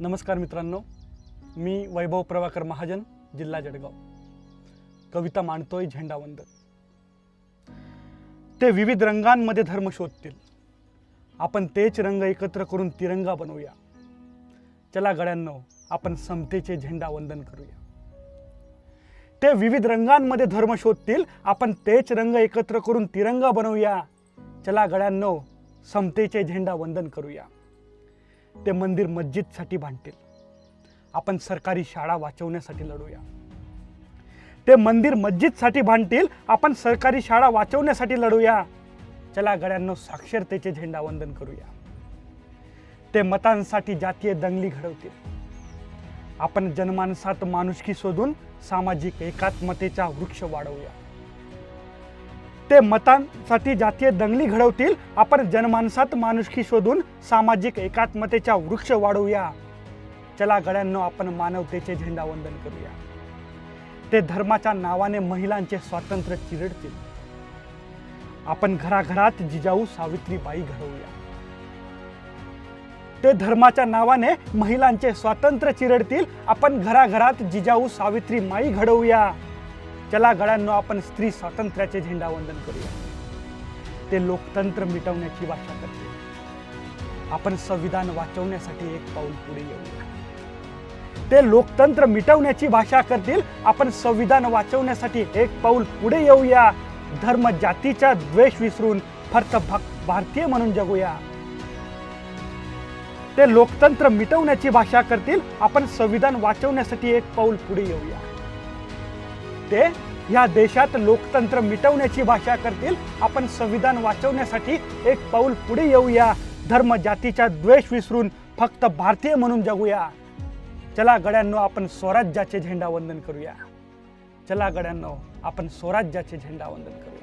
नमस्कार मित्रांनो मी वैभव प्रभाकर महाजन जिल्हा जळगाव. कविता मांडतोय झेंडावंदन ते विविध रंगांमध्ये धर्म शोधतील. आपण तेच रंग एकत्र करून तिरंगा बनवूया. चला गड्यांनो आपण समतेचे झेंडावंदन करूया. ते विविध रंगांमध्ये धर्म शोधतील आपण तेच रंग एकत्र करून तिरंगा बनवूया. चला गड्यांनो समतेचे झेंडा वंदन करूया. ते मंदिर मस्जिदसाठी भांडतील आपण सरकारी शाळा वाचवण्यासाठी लढूया. ते मंदिर मस्जिदसाठी भांडतील आपण सरकारी शाळा वाचवण्यासाठी लढूया. चला गड्यांनो साक्षरतेचे झेंडा वंदन करूया. ते मतांसाठी जातीय दंगली घडवतील. आपण जनमानसात माणुसकी शोधून सामाजिक एकात्मतेचा वृक्ष वाढवूया. ते मतांसाठी जातीय दंगली घडवतील. आपण जनमानसात माणुसकी शोधून सामाजिक एकात्मतेचा वृक्ष वाढवूया. चला गड्यांनो आपण मानवतेचे झेंडावंदन करूया. ते धर्माच्या नावाने महिलांचे स्वातंत्र्य चिरडतील. आपण घराघरात जिजाऊ सावित्रीबाई घडवूया. ते धर्माच्या नावाने महिलांचे स्वातंत्र्य चिरडतील. आपण घराघरात जिजाऊ सावित्री माई घडवूया. चला घडांनो आपण स्त्री स्वातंत्र्याचे झेंडावंदन करूया. ते लोकतंत्र मिटवण्याची भाषा करते. आपण संविधान वाचवण्यासाठी एक पाऊल पुढे येऊया. ते लोकतंत्र मिटवण्याची भाषा करतील आपण संविधान वाचवण्यासाठी एक पाऊल पुढे येऊया. धर्म जातीचा द्वेष विसरून फक्त भारतीय म्हणून जगूया. ते लोकतंत्र मिटवण्याची भाषा करतील आपण संविधान वाचवण्यासाठी एक पाऊल पुढे येऊया. ते या देशात लोकतंत्र मिटवण्याची भाषा करतील. आपण संविधान वाचवण्यासाठी एक पाऊल पुढे येऊया. धर्म जातीचा द्वेष विसरून फक्त भारतीय म्हणून जगूया. चला गड्यांनो आपण स्वराज्याचे झेंडावंदन करूया. चला गड्यांनो आपण स्वराज्याचे झेंडावंदन करूया.